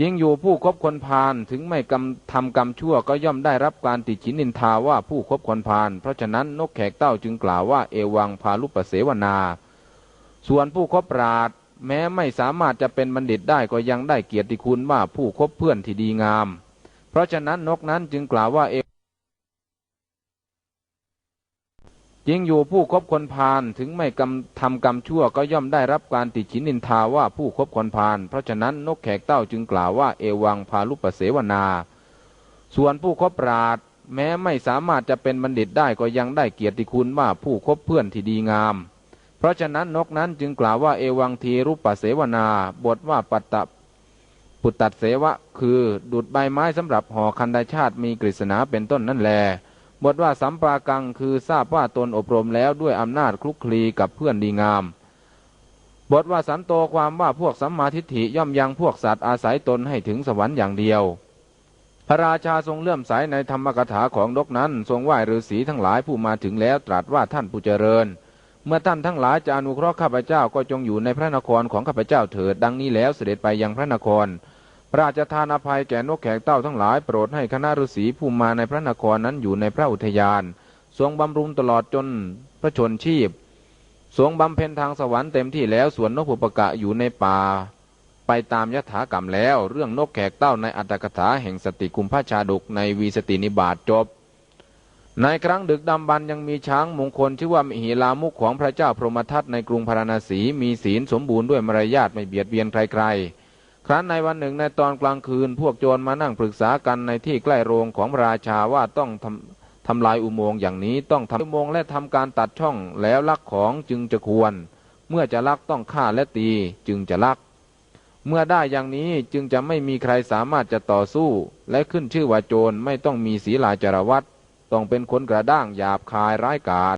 จริงอยู่ผู้คบคนพาลถึงไม่กำทำกรรมชั่วก็ย่อมได้รับการติฉินนินทาว่าผู้คบคนพาลเพราะฉะนั้นนกแขกเต้าจึงกล่าวว่าเอวังพาลุปเสวนา ส่วนผู้คบปราดแม้ไม่สามารถจะเป็นบัณฑิตได้ก็ยังได้เกียรติคุณว่าผู้คบเพื่อนที่ดีงาม เพราะฉะนั้นนกนั้นจึงกล่าวว่าเอ จริงอยู่ผู้คบคนพาลถึงไม่กำทำกรรมชั่วก็ย่อมได้รับการติฉินนินทาว่าผู้คบคนพาลเพราะฉะนั้นนกแขกเต้าจึงกล่าวว่าเอวังพาลุปเสวนา ส่วนผู้คบปราดแม้ไม่สามารถจะเป็นบัณฑิตได้ก็ยังได้เกียรติคุณว่าผู้คบเพื่อนที่ดีงาม เพราะฉะนั้นนกนั้นจึงกล่าวว่าเอวังทีรุปเสวนา บทว่าปัตตปุตตัดเสวะ คือดุดใบไม้สำหรับห่อคันดชาติมีกฤษณาเป็นต้นนั่นแล บทว่าสัมปากังคือทราบว่าตนอบรมแล้วด้วยอำนาจคลุกคลีกับเพื่อนดีงาม บทว่าสันโตความว่าพวกสัมมาทิฏฐิย่อมยังพวกสัตว์อาศัยตนให้ถึงสวรรค์อย่างเดียว พระราชาทรงเลื่อมใสในธรรมกถาของนกนั้น ทรงไหว้ฤาษีทั้งหลายผู้มาถึงแล้วตรัสว่าท่านผู้เจริญ เมื่อท่านทั้งหลายจะอนุเคราะห์ข้าพเจ้าก็จงอยู่ในพระนครของข้าพเจ้าเถิดดังนี้แล้วเสด็จไปยังพระนคร ระราชทานอภัยแก่นกแขกเต้าทั้งหลายโปรดให้คณะฤาษีผู้มาในพระนครนั้นอยู่ในพระอุทยาน ทรงบำรุงตลอดจนพระชนชีพ ทรงบำเพ็ญทางสวรรค์เต็มที่แล้วส่วนนกผูปกะอยู่ในป่า ไปตามยถากรรมแล้ว เรื่องนกแขกเต้าในอัตถกถาแห่งสติกุมพระชาดกในวีสตินิบาตจบ ในครั้งดึกดำบรรยังมีช้างมงคลชื่อว่ามหิลามุขของพระเจ้าพรหมทัตในกรุงพาราณสีมีศีลสมบูรณ์ด้วยมารยาทไม่เบียดเบียนใครๆ ครั้นในวันหนึ่งในตอนกลางคืน พวกโจรมานั่งปรึกษากันในที่ใกล้โรงของพระราชาว่าต้องทำทำลายอุโมงค์อย่างนี้ต้องทำอุโมงค์และทำการตัดช่องแล้วลักของจึงจะควร เมื่อจะลักต้องฆ่าและตีจึงจะลัก เมื่อได้อย่างนี้จึงจะไม่มีใครสามารถจะต่อสู้ และขึ้นชื่อว่าโจรไม่ต้องมีศีลาจารวัตต้องเป็นคนกระด้างหยาบคายร้ายกาจ